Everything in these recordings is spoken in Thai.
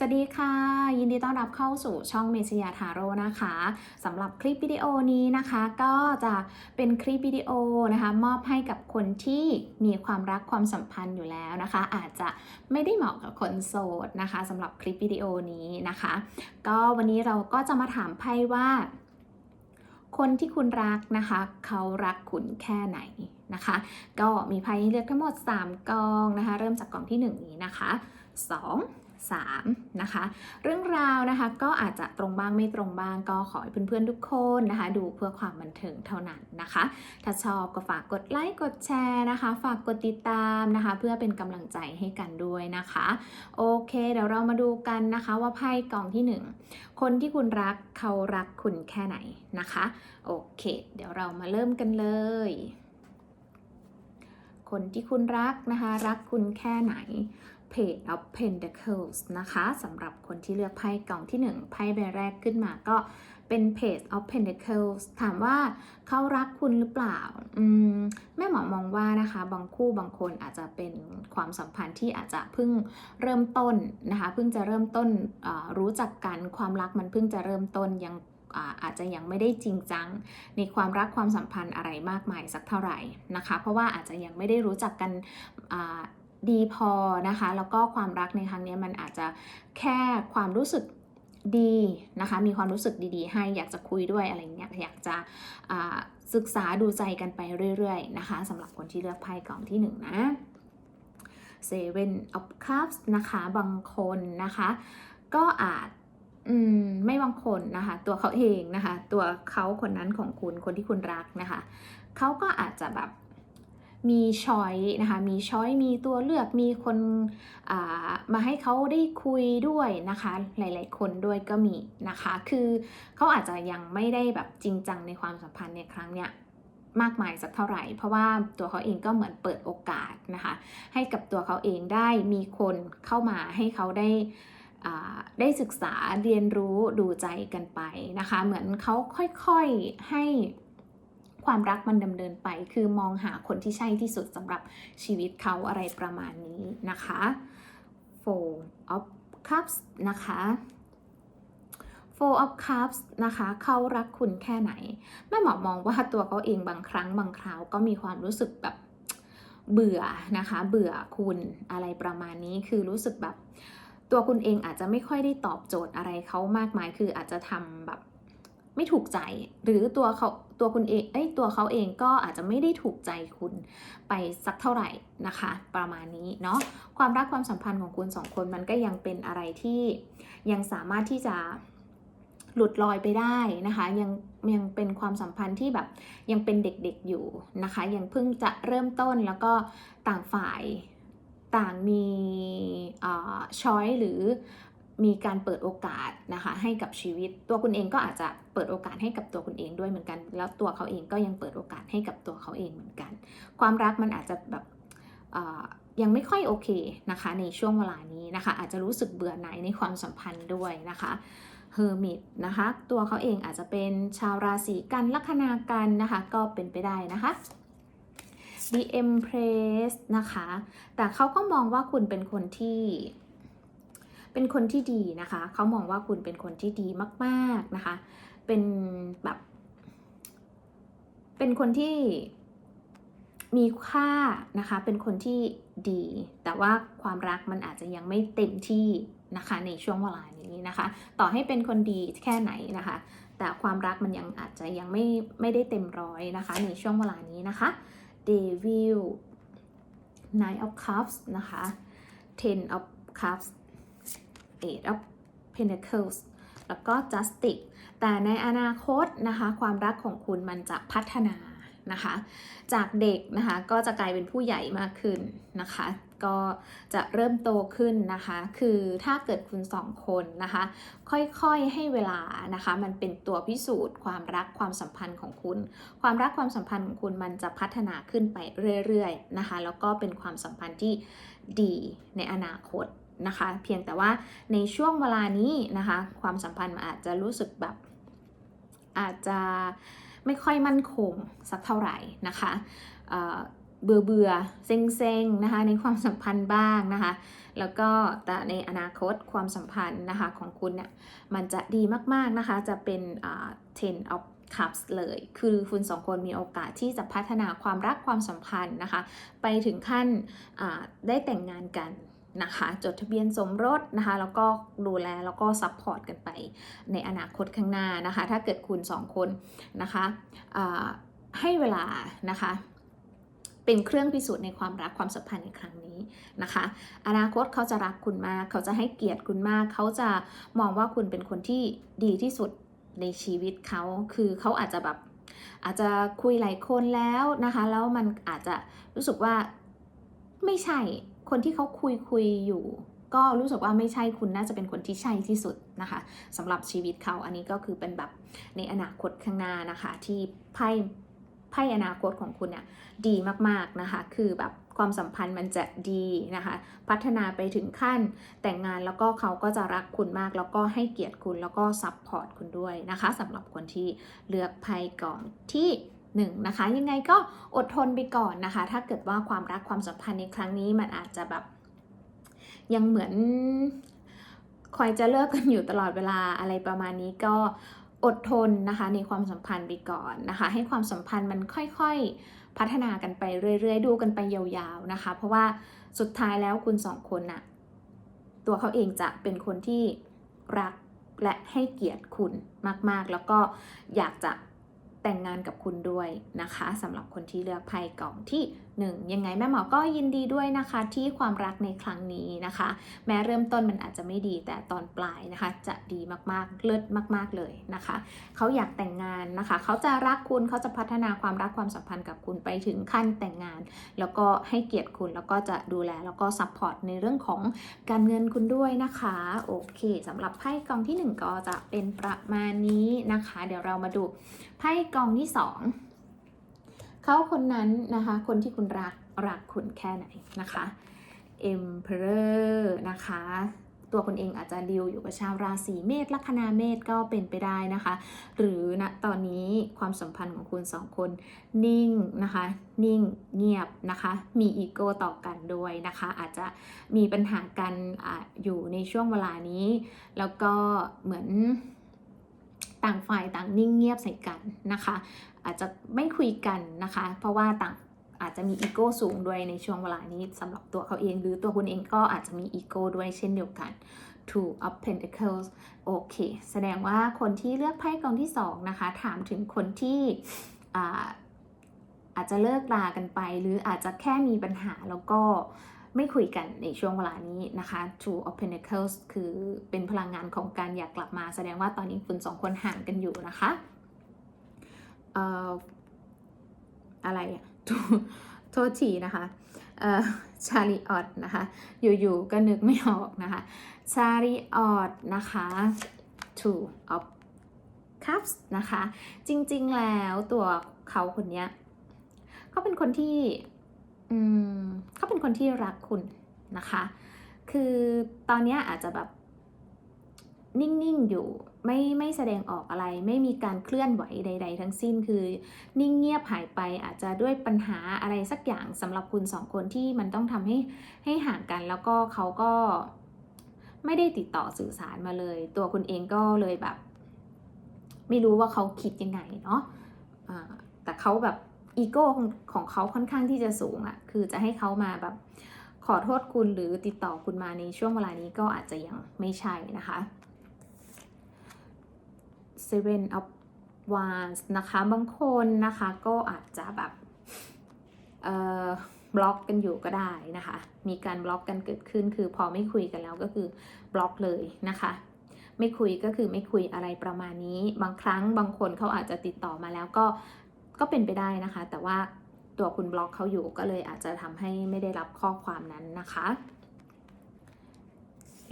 สวัสดีค่ะ ยินดีต้อนรับเข้าสู่ช่องเมชยาทาโร่นะคะสำหรับคลิปวิดีโอนี้นะคะ ก็จะเป็นคลิปวิดีโอนะคะ มอบให้กับคนที่มีความรักความสัมพันธ์อยู่แล้วนะคะ อาจจะไม่ได้เหมาะกับคนโสดนะคะสำหรับคลิปวิดีโอนี้นะคะ ก็วันนี้เราก็จะมาถามไพ่ว่า คนที่คุณรักนะคะ เขารักคุณแค่ไหนนะคะ ก็มีไพ่เลือกทั้งหมด 3กองนะคะ เริ่มจากกองที่ 1 นี้นะคะ 2 3นะคะเรื่องราวนะคะก็อาจจะตรงบ้างไม่ตรงบ้างก็ขอให้เพื่อนๆทุกคนนะคะ ดูเพื่อความบันเทิงเท่านั้นนะคะ ถ้าชอบก็ฝากกดไลค์กดแชร์นะคะ ฝากกดติดตามนะคะ เพื่อเป็นกำลังใจให้กันด้วยนะคะ โอเคเดี๋ยวเรามาดูกันนะคะว่าไพ่กองที่ 1 คนที่คุณรักเขารักคุณแค่ไหนนะคะ โอเค เดี๋ยวเรามาเริ่มกันเลยคนที่คุณรักนะคะ รักคุณแค่ไหน Page of Pentacles นะคะสำหรับคนที่เลือกไพ่กล่องที่ 1 ไพ่ใบแรกขึ้นมาก็เป็น Page of Pentacles ถามว่าเขารักคุณหรือเปล่าอืมแม่หมอมองว่านะคะบางคู่บางคนอาจจะเป็นความสัมพันธ์ที่อาจจะเพิ่งเริ่มต้นนะคะเพิ่งจะเริ่มต้นรู้จักกันความรักมันเพิ่งจะเริ่มต้นยังอ่าอาจจะยังไม่ได้จริงจัง ในความรักความสัมพันธ์อะไรมากมายสักเท่าไหร่นะคะ เพราะว่าอาจจะยังไม่ได้รู้จักกัน ดีพอนะคะ แล้วก็ความรักในครั้งนี้มันอาจจะแค่ความรู้สึกดีนะคะ มีความรู้สึกดีๆ ให้อยากจะคุยด้วยอะไรเงี้ยอยากจะศึกษาดูใจกันไปเรื่อยๆนะคะสำหรับคนที่เลือกไพ่กล่องที่หนึ่งนะ Seven of Cups นะคะ บางคนนะคะ ก็อาจอืมไม่บางคนนะคะ ตัวเขาเองนะคะ ตัวเขาคนนั้นของคุณคนที่คุณรักนะคะ เขาก็อาจจะแบบ มีช้อยนะคะมีช้อยมีตัวเลือกมีคนามาให้เขาได้คุยด้วยนะคะ หลาย ๆ คนด้วยก็มีนะคะ คือเขาอาจจะยังไม่ได้แบบจริงจังในความสัมพันธ์ในครั้งเนี้ยมากมายสักเท่าไหร่ เพราะว่าตัวเขาเองก็เหมือนเปิดโอกาสนะคะ ให้กับตัวเขาเองได้มีคนเข้ามาให้เขาได้ได้ศึกษาเรียนรู้ดูใจกันไปนะคะ เหมือนเขาค่อยๆให้ ความรักมันดำเนินไป คือมองหาคนที่ใช่ที่สุดสำหรับชีวิตเขาอะไรประมาณนี้นะคะ Four of Cups นะคะ Four of Cups นะคะ เขารักคุณแค่ไหน แม่หมอมองว่าตัวเขาเองบางครั้งบางคราวก็มีความรู้สึกแบบเบื่อนะคะ เบื่อคุณอะไรประมาณนี้ คือรู้สึกแบบ ตัวคุณเองอาจจะไม่ค่อยได้ตอบโจทย์อะไรเขามากมาย คืออาจจะทำแบบ ไม่ถูกใจ หรือตัวเขาตัวคุณเองเอ้ยตัวเขาเองก็อาจจะไม่ได้ถูกใจคุณไปสักเท่าไหร่นะคะ ประมาณนี้เนาะความรักความสัมพันธ์ของคุณสองคนมันก็ยังเป็นอะไรที่ยังสามารถที่จะหลุดลอยไปได้นะคะ ยังยังเป็นความสัมพันธ์ที่แบบยังเป็นเด็กๆอยู่นะคะ ยังเพิ่งจะเริ่มต้นแล้วก็ต่างฝ่ายต่างมีช้อยหรือ มีการเปิดโอกาสนะคะให้กับชีวิต ตัวคุณเองก็อาจจะเปิดโอกาสให้กับตัวคุณเองด้วยเหมือนกัน แล้วตัวเขาเองก็ยังเปิดโอกาสให้กับตัวเขาเองเหมือนกัน ความรักมันอาจจะแบบยังไม่ค่อยโอเคนะคะในช่วงเวลานี้นะคะ อาจจะรู้สึกเบื่อหน่ายในความสัมพันธ์ด้วยนะคะเฮอร์มิตนะคะ ตัวเขาเองอาจจะเป็นชาวราศีกันลัคนากันนะคะ ก็เป็นไปได้นะคะ The Empress นะคะ แต่เขาก็มองว่าคุณเป็นคนที่ เป็นคนที่ดีนะคะ เขามองว่าคุณเป็นคนที่ดีมากๆนะคะ เป็นแบบ เป็นคนที่มีค่านะคะ เป็นคนที่ดี แต่ว่าความรักมันอาจจะยังไม่เต็มที่นะคะ ในช่วงเวลานี้นะคะ ต่อให้เป็นคนดีแค่ไหนนะคะ แต่ความรักมันยังอาจจะยังไม่ไม่ได้เต็มร้อยนะคะ ในช่วงเวลานี้นะคะ Devil Nine of Cups นะคะ Ten of Cups Eight of Pentacles แล้วก็ Justice แต่ในอนาคตนะคะความรักของคุณมันจะพัฒนานะคะจากเด็กนะคะก็จะกลายเป็นผู้ใหญ่มากขึ้นนะคะก็จะเริ่มโตขึ้นนะคะคือถ้าเกิดคุณสองคนนะคะค่อยๆให้เวลานะคะมันเป็นตัวพิสูจน์ ความรักความสัมพันธ์ของคุณ ความรักความสัมพันธ์ของคุณมันจะพัฒนาขึ้นไปเรื่อยๆนะคะแล้วก็เป็นความสัมพันธ์ที่ดีในอนาคต นะคะ เพียงแต่ว่าในช่วงเวลานี้นะคะ ความสัมพันธ์มันอาจจะรู้สึกแบบอาจจะไม่ค่อยมั่นคงสักเท่าไหร่นะคะเเบื่อเบื่อเซ็งเซ็งนะคะในความสัมพันธ์บ้างนะคะ แล้วก็แต่ในอนาคตความสัมพันธ์นะคะของคุณเนี่ยมันจะดีมากๆนะคะ จะเป็น ten of cups เลย คือคุณสองคนมีโอกาสที่จะพัฒนาความรักความสัมพันธ์นะคะ ไปถึงขั้นได้แต่งงานกัน นะคะ จดทะเบียนสมรสนะคะ แล้วก็ดูแลแล้วก็ซัพพอร์ตกันไปในอนาคตข้างหน้านะคะ ถ้าเกิดคุณสองคนนะคะให้เวลานะคะเป็นเครื่องพิสูจน์ในความรักความสัมพันธ์ในครั้งนี้นะคะ อนาคตเขาจะรักคุณมาก เขาจะให้เกียรติคุณมาก เขาจะมองว่าคุณเป็นคนที่ดีที่สุดในชีวิตเขา คือเขาอาจจะแบบอาจจะคุยหลายคนแล้วนะคะ แล้วมันอาจจะรู้สึกว่าไม่ใช่ คนที่เขาคุยคุยอยู่ ก็รู้สึกว่าไม่ใช่คุณน่าจะเป็นคนที่ใช่ที่สุดนะคะสำหรับชีวิตเขาอันนี้ก็คือเป็นแบบในอนาคตข้างหน้านะคะที่ไพ่ไพ่อนาคตของคุณเนี่ยดีมากๆนะคะคือแบบความสัมพันธ์มันจะดีนะคะ พัฒนาไปถึงขั้นแต่งงานแล้วก็เขาก็จะรักคุณมาก แล้วก็ให้เกียรติคุณแล้วก็ซัพพอร์ตคุณด้วยนะคะสำหรับคนที่เลือกไพ่ก่อนที่ หนึ่งนะคะยังไงก็อดทนไปก่อนนะคะ ถ้าเกิดว่าความรักความสัมพันธ์ในครั้งนี้มันอาจจะแบบ ยังเหมือนคอยจะเลิกกันอยู่ตลอดเวลาอะไรประมาณนี้ก็อดทนนะคะในความสัมพันธ์ไปก่อนนะคะ ให้ความสัมพันธ์มันค่อยๆพัฒนากันไปเรื่อยๆ ดูกันไปยาวๆนะคะ เพราะว่าสุดท้ายแล้วคุณสองคนน่ะตัวเขาเองจะเป็นคนที่รักและให้เกียรติคุณมากๆ แล้วก็อยากจะ แต่งงานกับคุณด้วยนะคะสำหรับคนที่เลือกไพ่กล่องที่ 1ยังไงแม่หมอก็ยินดีด้วยนะคะที่ความรักในครั้งนี้นะคะ แม้เริ่มต้นมันอาจจะไม่ดีแต่ตอนปลายนะคะ จะดีมากๆเลิศมาก ๆเลยนะคะ เขาอยากแต่งงานนะคะ เขาจะรักคุณเขาจะพัฒนาความรักความสัมพันธ์กับคุณไปถึงขั้นแต่งงาน แล้วก็ให้เกียรติคุณแล้วก็จะดูแลแล้วก็ซัพพอร์ตในเรื่องของการเงินคุณด้วยนะคะโอเคสำหรับไพ่กองที่หนึ่งก็จะเป็นประมาณนี้นะคะ เดี๋ยวเรามาดูไพ่กองที่สอง เขาคนนั้นนะคะ คนที่คุณรักรักคุณแค่ไหนนะคะ Emperor นะคะ ตัวคนเองอาจจะดิวอยู่กับชาวราศีเมษลัคนาเมษก็เป็นไปได้นะคะ หรือณตอนนี้ความสัมพันธ์ของคุณสองคนนิ่งนะคะ นิ่งเงียบนะคะ มีอีโก้ต่อกันด้วยนะคะ อาจจะมีปัญหากันออยู่ในช่วงเวลานี้ แล้วก็เหมือนต่างฝ่ายต่างนิ่งเงียบใส่กันนะคะ อาจจะไม่คุยกันนะคะ เพราะว่าต่างอาจจะมีอีโก้สูงด้วยในช่วงเวลานี้สำหรับตัวเขาเองหรือตัวคุณเองก็อาจจะมีอีโก้ด้วยเช่นเดียวกัน Two of Pentacles โอเค แสดงว่าคนที่เลือกไพ่กองที่สองนะคะ ถามถึงคนที่อาอาจจะเลิกลากันไป หรืออาจจะแค่มีปัญหาแล้วก็ไม่คุยกันในช่วงเวลานี้นะคะ Two of Pentacles คือเป็นพลังงานของการอยากกลับมา แสดงว่าตอนนี้คุณสองคนห่างกันอยู่นะคะ อ่ออะไรอะโทษทีนะคะเอ่อชาลีออดนะคะ อยู่ๆ ก็นึกไม่ออกนะคะ ชาลีออดนะคะ two of cups นะคะ จริงๆ แล้วตัวเขาคนเนี้ยเขาเป็นคนที่อืมเขาเป็นคนที่รักคุณนะคะ คือตอนนี้อาจจะแบบนิ่ง ๆ อยู่ ไม่ไม่แสดงออกอะไร ไม่มีการเคลื่อนไหวใด ๆ ทั้งสิ้นคือ นิ่งเงียบหายไปอาจจะด้วยปัญหาอะไรสักอย่างสำหรับคุณสองคนที่มันต้องทำให้ให้ห่างกันแล้วก็เขาก็ไม่ได้ติดต่อสื่อสารมาเลย ตัวคุณเองก็เลยแบบ ไม่รู้ว่าเขาคิดยังไงเนาะะแต่เขาแบบอีโก้ของของเขาค่อนข้างที่จะสูงอะ่ะคือจะให้เขามาแบบขอโทษคุณหรือติดต่อคุณมาในช่วงเวลานี้ก็อาจจะยังไม่ใช่นะคะ Seven of Wands นะคะ บางคนนะคะก็อาจจะแบบบล็อกกันอยู่ก็ได้นะคะ มีการบล็อกกันเกิดขึ้น คือพอไม่คุยกันแล้วก็คือบล็อกเลยนะคะ ไม่คุยก็คือไม่คุยอะไรประมาณนี้ บางครั้งบางคนเขาอาจจะติดต่อมาแล้วก็ก็เป็นไปได้นะคะ แต่ว่าตัวคุณบล็อกเขาอยู่ก็เลยอาจจะทำให้ไม่ได้รับข้อความนั้นนะคะ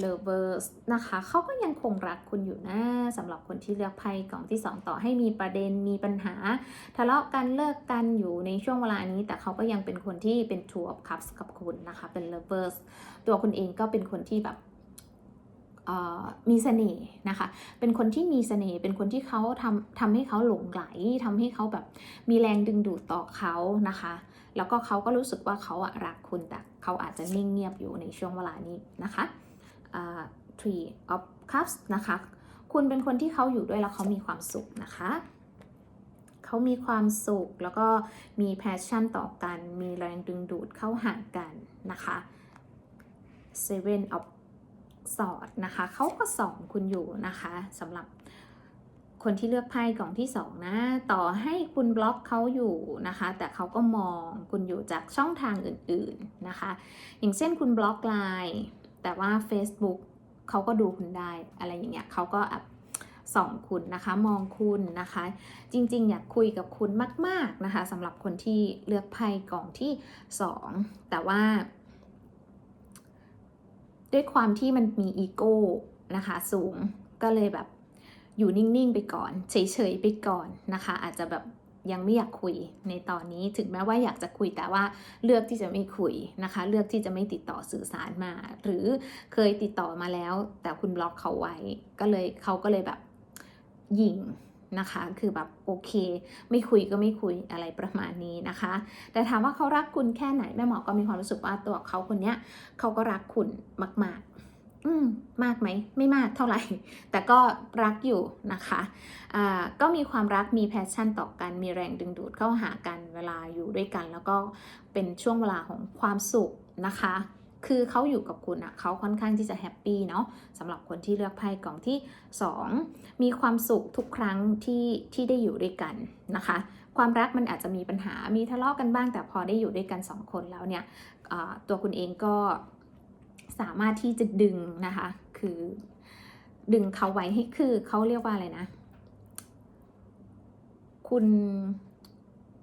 Lovers นะคะ เขาก็ยังคงรักคุณอยู่นะสำหรับคนที่เลือกไพ่กล่องที่ 2 ต่อให้มีประเด็นมีปัญหา ทะเลาะกันเลิกกันอยู่ในช่วงเวลานี้ แต่เขาก็ยังเป็นคนที่เป็น Two of Cups กับคุณนะคะ เป็น Lovers ตัวคุณเองก็เป็นคนที่แบบมีเสน่ห์นะคะ เป็นคนที่มีเสน่ห์ เป็นคนที่เขาทำทำให้เขาหลงไหลทำให้เขาแบบมีแรงดึงดูดต่อเขานะคะ แล้วก็เขาก็รู้สึกว่าเขาอะรักคุณแต่เขาอาจจะนิ่งเงียบอยู่ในช่วงเวลานี้นะคะ three of cups นะคะ คุณเป็นคนที่เขาอยู่ด้วยแล้วเขามีความสุขนะคะเขามีความสุขแล้วก็มีแพชชั่นต่อกัน มีแรงดึงดูดเข้าหากันนะคะ seven of swords นะคะเขาก็สอนคุณอยู่นะคะสำหรับคนที่เลือกไพ่กล่องที่สองนะ ต่อให้คุณบล็อกเขาอยู่นะคะ แต่เขาก็มองคุณอยู่จากช่องทางอื่นๆนะคะ อย่างเช่นคุณบล็อกไลน์ แต่ว่า Facebook เขาก็ดูคุณได้อะไรอย่างเงี้ยเขาก็ส่องคุณนะคะ มองคุณนะคะ จริง ๆ อยากคุยกับคุณมาก ๆนะคะสำหรับคนที่เลือกไพ่กล่องที่ 2 แต่ว่า ด้วยความที่มันมีอีโก้นะคะ สูงก็เลยแบบอยู่นิ่ง ๆ ไปก่อน เฉย ๆ ไปก่อนนะคะ อาจจะแบบ ยังไม่อยากคุยในตอนนี้ถึงแม้ว่าอยากจะคุยแต่ว่าเลือกที่จะไม่คุยนะคะ เลือกที่จะไม่ติดต่อสื่อสารมา หรือเคยติดต่อมาแล้ว แต่คุณบล็อกเขาไว้ ก็เลยเขาก็เลยแบบยิงนะคะ คือแบบโอเค ไม่คุยก็ไม่คุยอะไรประมาณนี้นะคะ แต่ถามว่าเขารักคุณแค่ไหนแม่หมอก็มีความรู้สึกว่าตัวเขาคนเนี้ยเขาก็รักคุณมาก ๆ อืมมากไหมไม่มากเท่าไหร่ แต่ก็รักอยู่นะคะอ่าก็มีความรักมีแพชชั่นต่อกัน มีแรงดึงดูดเข้าหากันเวลาอยู่ด้วยกัน แล้วก็เป็นช่วงเวลาของความสุขนะคะ คือเขาอยู่กับคุณอะเขาค่อนข้างที่จะแฮปปี้เนาะสำหรับคนที่เลือกไพ่กล่องที่ 2 มีความสุขทุกครั้งที่ที่ได้อยู่ด้วยกันนะคะความรักมันอาจจะมีปัญหา มีทะเลาะกันบ้าง แต่พอได้อยู่ด้วยกัน 2 คนแล้วเนี่ยตัวคุณเองก็ สามารถที่จะดึงนะคะ คือดึงเขาไว้ให้คือเขาเรียกว่าอะไรนะ คุณ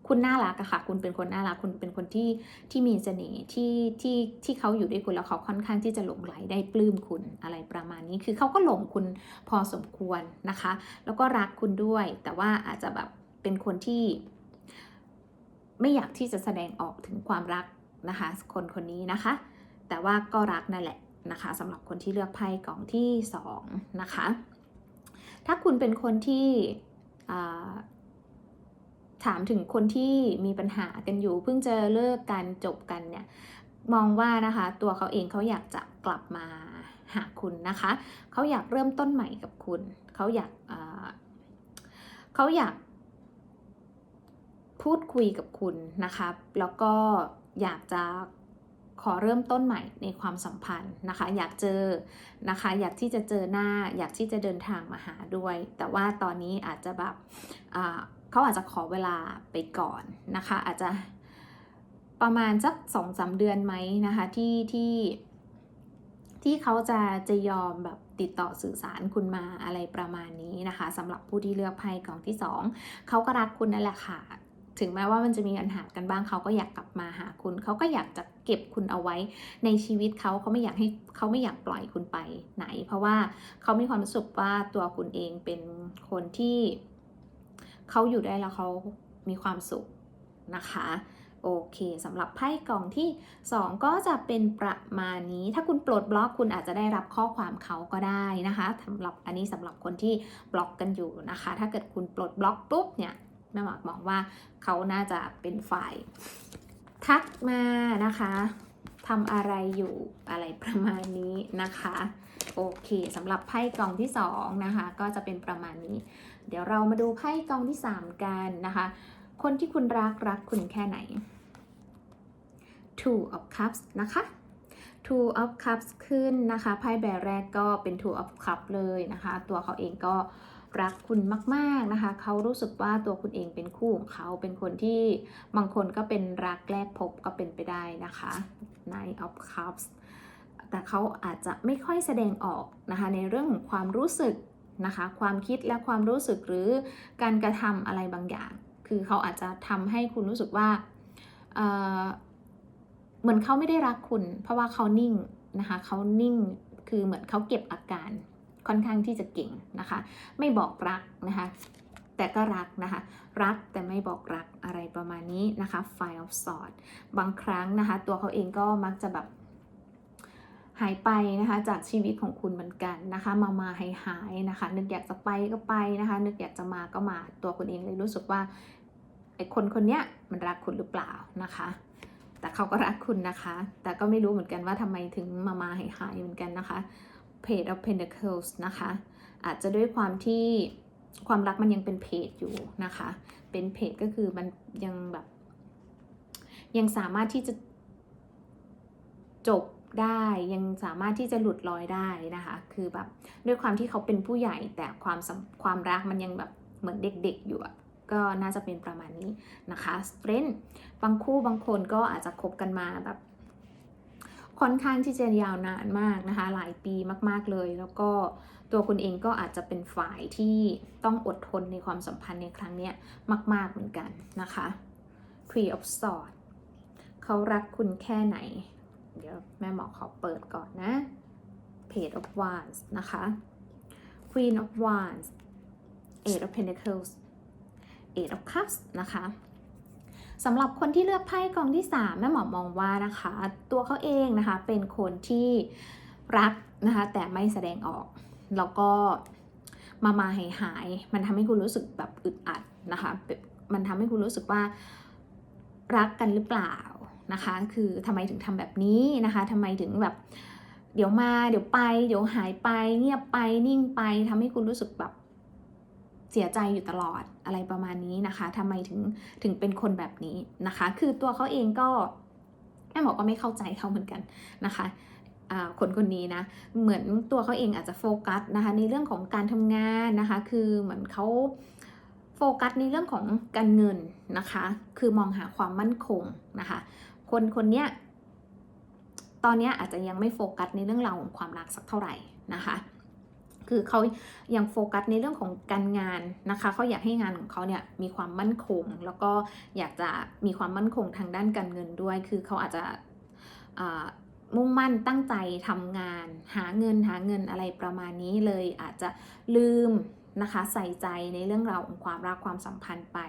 คุณน่ารักอะค่ะ คุณเป็นคนน่ารัก คุณเป็นคนที่ที่มีเสน่ห์ที่ที่ที่เขาอยู่ด้วยคุณแล้วเขาค่อนข้างที่จะหลงไหลได้ปลื้มคุณอะไรประมาณนี้ คือเขาก็หลงคุณพอสมควรนะคะ แล้วก็รักคุณด้วย แต่ว่าอาจจะแบบเป็นคนที่ไม่อยากที่จะแสดงออกถึงความรักนะคะ คนคนนี้นะคะ แต่ว่าก็รักนั่นแหละนะคะสำหรับคนที่เลือกไพ่กล่องที่สองนะคะ ถ้าคุณเป็นคนที่ถามถึงคนที่มีปัญหากันอยู่ เพิ่งจะเลิกกันจบกันเนี่ยมองว่านะคะตัวเขาเองเขาอยากจะกลับมาหาคุณนะคะ เขาอยากเริ่มต้นใหม่กับคุณ เขาอยากอ่าเขาอยากพูดคุยกับคุณนะคะแล้วก็อยากจะ ขอเริ่มต้นใหม่ในความสัมพันธ์นะคะ อยากเจอนะคะ อยากที่จะเจอหน้า อยากที่จะเดินทางมาหาด้วย แต่ว่าตอนนี้อาจจะแบบเขาอาจจะขอเวลาไปก่อนนะคะ อาจจะประมาณสักสองสาเดือนไหมนะคะที่ที่ที่เขาจะจะยอมแบบติดต่อสื่อสารคุณมาอะไรประมาณนี้นะคะสำหรับผู้ที่เลือกไพ่กล่องที่ 2 เขาก็รักคุณนั่นแหละค่ะ ถึงแม้ว่ามันจะมีปัญหากันบ้างเขาก็อยากกลับมาหาคุณ เขาก็อยากจะเก็บคุณเอาไว้ในชีวิตเขาเขาไม่อยากให้เขาไม่อยากปล่อยคุณไปไหน เพราะว่าเขามีความรู้สึกว่าตัวคุณเองเป็นคนที่เขาอยู่ได้แล้วเขามีความสุขนะคะโอเคสำหรับไพ่กล่องที่ 2 ก็จะเป็นประมาณนี้ ถ้าคุณปลดบล็อกคุณอาจจะได้รับข้อความเขาก็ได้นะคะสำหรับอันนี้สำหรับคนที่บล็อกกันอยู่นะคะ ถ้าเกิดคุณปลดบล็อกปุ๊บเนี่ย แม่หมากมองว่าเขาน่าจะเป็นฝ่าย ทักมานะคะทำอะไรอยู่อะไรประมาณนี้นะคะโอเคสำหรับไพ่กล่องที่2นะคะก็จะเป็นประมาณนี้ เดี๋ยวเรามาดูไพ่กล่องที่ 3 กันนะคะ คนที่คุณรักรักคุณแค่ไหน Two of Cups นะคะ Two of Cups ขึ้นนะคะไพ่ใบแรกก็เป็น Two of Cups เลยนะคะ ตัวเขาเองก็ รักคุณมาก ๆนะคะ เขารู้สึกว่าตัวคุณเองเป็นคู่ของเขาเป็นคนที่บางคนก็เป็นรักแรกพบก็เป็นไปได้นะคะ Nine of Cups แต่เขาอาจจะไม่ค่อยแสดงออกนะคะในเรื่องของความรู้สึกนะคะความคิดและความรู้สึกหรือการกระทำอะไรบางอย่าง คือเขาอาจจะทำให้คุณรู้สึกว่าเเหมือนเขาไม่ได้รักคุณ เพราะว่าเขานิ่งนะคะเขานิ่งคือเหมือนเขาเก็บอาการ ค่อนข้างที่จะเก่งนะคะ ไม่บอกรักนะคะ แต่ก็รักนะคะ รักแต่ไม่บอกรักอะไรประมาณนี้นะคะ Five of Swords บางครั้งนะคะ ตัวเขาเองก็มักจะแบบหายไปนะคะจากชีวิตของคุณเหมือนกันนะคะ มามาหายหายนะคะ นึกอยากจะไปก็ไปนะคะ นึกอยากจะมาก็มาตัวคุณเองเลยรู้สึกว่าไอ้คนคนเนี้ยมันรักคุณหรือเปล่านะคะ แต่เขาก็รักคุณนะคะ แต่ก็ไม่รู้เหมือนกันว่าทำไมถึงมามาหายหายเหมือนกันนะคะ Page of Pentacles นะคะ อาจจะด้วยความที่ความรักมันยังเป็นเพจอยู่นะคะ เป็นเพจก็คือมันยังแบบ ยังสามารถที่จะจบได้ยังสามารถที่จะหลุดลอยได้นะคะ คือแบบด้วยความที่เขาเป็นผู้ใหญ่แต่ความความรักมันยังแบบเหมือนเด็กๆอยู่อะก็น่าจะเป็นประมาณนี้นะคะสเ e นบางคู่บางคนก็อาจจะคบกันมาแบบ ค่อนข้างที่จะยาวนานมากนะคะ หลายปีมาก ๆเลย แล้วก็ตัวคุณเองก็อาจจะเป็นฝ่ายที่ต้องอดทนในความสัมพันธ์ในครั้งนี้มาก ๆเหมือนกันนะคะ Three of Swords เขารักคุณแค่ไหน เดี๋ยวแม่หมอขอเปิดก่อนนะ Page of Wands นะคะ Queen of Wands Eight of Pentacles Eight of Cups นะคะ สำหรับคนที่เลือกไพ่กองที่3แม่หมอมองว่านะคะ ตัวเขาเองนะคะเป็นคนที่รักนะคะแต่ไม่แสดงออก แล้วก็มามาหายหาย มันทำให้คุณรู้สึกแบบอึดอัดนะคะ มันทำให้คุณรู้สึกว่ารักกันหรือเปล่านะคะ คือทำไมถึงทำแบบนี้นะคะทำไมถึงแบบ เดี๋ยวมา เดี๋ยวไป เดี๋ยวหายไป เงียบไปนิ่งไปทำให้คุณรู้สึกแบบ เสียใจอยู่ตลอดอะไรประมาณนี้นะคะทำไมถึงถึงเป็นคนแบบนี้นะคะ คือตัวเขาเองก็แม่หมอก็ไม่เข้าใจเขาเหมือนกันนะคะคนคนนี้นะ เหมือนตัวเขาเองอาจจะโฟกัสนะคะในเรื่องของการทำงานนะคะ คือเหมือนเขาโฟกัสในเรื่องของการเงินนะคะ คือมองหาความมั่นคงนะคะ คนคนนี้ตอนนี้อาจจะยังไม่โฟกัสในเรื่องราวของความรักสักเท่าไหร่นะคะ คือเขายังโฟกัสในเรื่องของการงานนะคะเขาอยากให้งานของเขาเนี่ยมีความมั่นคง แล้วก็อยากจะมีความมั่นคงทางด้านการเงินด้วย คือเขาอาจจะมุ่งมั่นตั้งใจทำงาน หาเงินหาเงินอะไรประมาณนี้เลยอาจจะลืมนะคะใส่ใจในเรื่องราวของความรักความสัมพันธ์ไป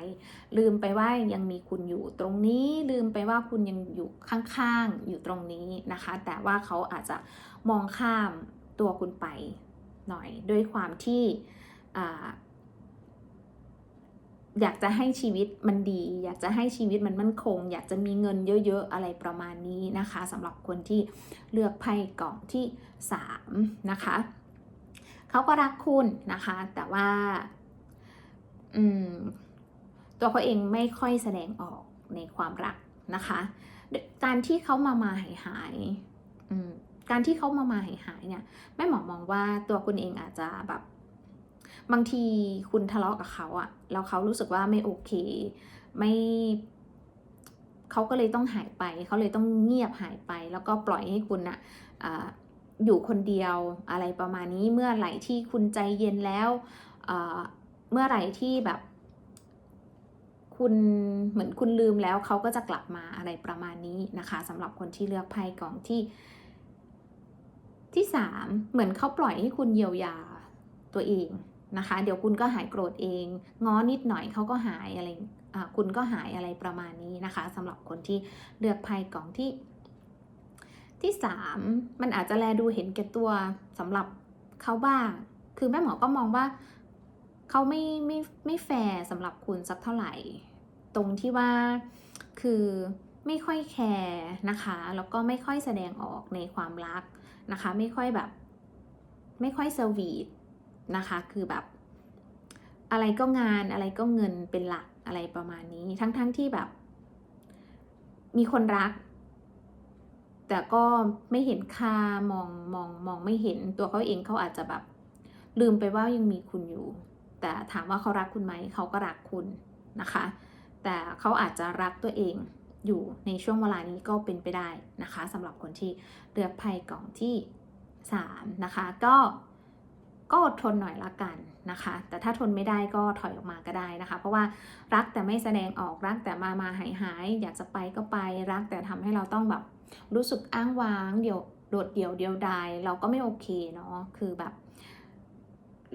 ลืมไปว่ายังมีคุณอยู่ตรงนี้ลืมไปว่าคุณยังอยู่ข้างๆอยู่ตรงนี้นะคะ แต่ว่าเขาอาจจะมองข้ามตัวคุณไป หน่อยด้วยความที่ออยากจะให้ชีวิตมันดี อยากจะให้ชีวิตมันมั่นคง อยากจะมีเงินเยอะ ๆ อะไรประมาณนี้นะคะสำหรับคนที่เลือกไพ่กล่องที่3นะคะเขาก็รักคุณนะคะ แต่ว่าตัวเขาเองไม่ค่อยแสดงออกในความรักนะคะ การที่เขามามาหายหาย การที่เขามามาหายหายเนี่ยแม่หมอมองว่าตัวคุณเองอาจจะแบบ บางทีคุณทะเลาะกับเขาอะแล้วเขารู้สึกว่าไม่โอเค ไม่เขาก็เลยต้องหายไปเขาเลยต้องเงียบหายไป แล้วก็ปล่อยให้คุณอะออยู่คนเดียวอะไรประมาณนี้เมื่อไหร่ที่คุณใจเย็นแล้วเมื่อไหร่ที่แบบ คุณเหมือนคุณลืมแล้วเขาก็จะกลับมาอะไรประมาณนี้นะคะสำหรับคนที่เลือกไพ่กองที่ ที่สามเหมือนเขาปล่อยให้คุณเยียวยาตัวเองนะคะ เดี๋ยวคุณก็หายโกรธเอง ง้อนิดหน่อยเขาก็หายอะไรคุณก็หายอะไรประมาณนี้นะคะสำหรับคนที่เลือกไพ่กล่องที่ ที่สามมันอาจจะแลดูเห็นแก่ตัวสำหรับเขาบ้าง คือแม่หมอก็มองว่าเขาไม่ไม่ไม่แฟร์สำหรับคุณสักเท่าไหร่ ตรงที่ว่าคือไม่ค่อยแคร์นะคะ แล้วก็ไม่ค่อยแสดงออกในความรัก นะคะ ไม่ค่อยแบบ ไม่ค่อยเซอร์วีทนะคะ คือแบบ อะไรก็งานอะไรก็เงินเป็นหลักอะไรประมาณนี้ ทั้งๆทที่แบบ มีคนรัก แต่ก็ไม่เห็นค่ามองมองมองไม่เห็นตัวเขาเองเขาอาจจะแบบ ลืมไปว่ายังมีคุณอยู่ แต่ถามว่าเขารักคุณไหมเขาก็รักคุณนะคะ แต่เขาอาจจะรักตัวเอง อยู่ในช่วงเวลานี้ก็เป็นไปได้นะคะสำหรับคนที่เลือกไพ่กล่องที่ 3 นะคะ ก็ก็อดทนหน่อยละกันนะคะ แต่ถ้าทนไม่ได้ก็ถอยออกมาก็ได้นะคะ เพราะว่ารักแต่ไม่แสดงออกรักแต่มามาหายหายอยากจะไปก็ไปรักแต่ทำให้เราต้องแบบรู้สึกอ้างว้างเดี่ยวโดดเดี่ยวเดียวดายเราก็ไม่โอเคเนาะคือแบบ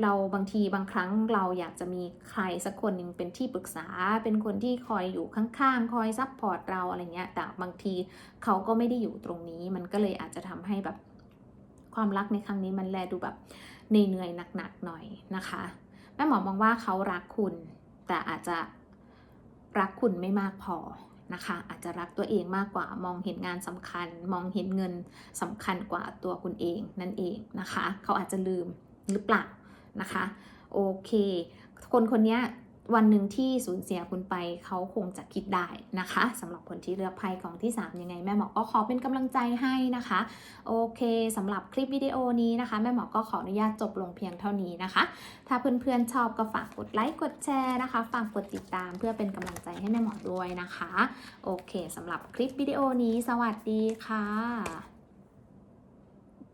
เราบางทีบางครั้งเราอยากจะมีใครสักคนหนึ่งเป็นที่ปรึกษา เป็นคนที่คอยอยู่ข้างๆ คอยซัพพอร์ตเราอะไรเงี้ย แต่บางทีเขาก็ไม่ได้อยู่ตรงนี้ มันก็เลยอาจจะทำให้แบบความรักในครั้งนี้มันแลดูแบบเหนื่อยๆหนักๆหน่อยนะคะแม่หมอมองว่าเขารักคุณ แต่อาจจะรักคุณไม่มากพอนะคะอาจจะรักตัวเองมากกว่ามองเห็นงานสำคัญ มองเห็นเงินสำคัญกว่าตัวคุณเองนั่นเองนะคะ เขาอาจจะลืมหรือเปล่า นะคะโอเค คนคนนี้วันหนึ่งที่สูญเสียคุณไปเขาคงจะคิดได้นะคะสำหรับคนที่เลือกไพ่กองที่ 3 ยังไง แม่หมอก็ขอเป็นกำลังใจให้นะคะ โอเคสำหรับคลิปวิดีโอนี้นะคะ แม่หมอก็ขออนุญาตจบลงเพียงเท่านี้นะคะ ถ้าเพื่อนๆชอบก็ฝากกดไลค์กดแชร์นะคะฝากกดติดตามเพื่อเป็นกำลังใจให้แม่หมอด้วยนะคะ โอเคสำหรับคลิปวิดีโอนี้ สวัสดีค่ะ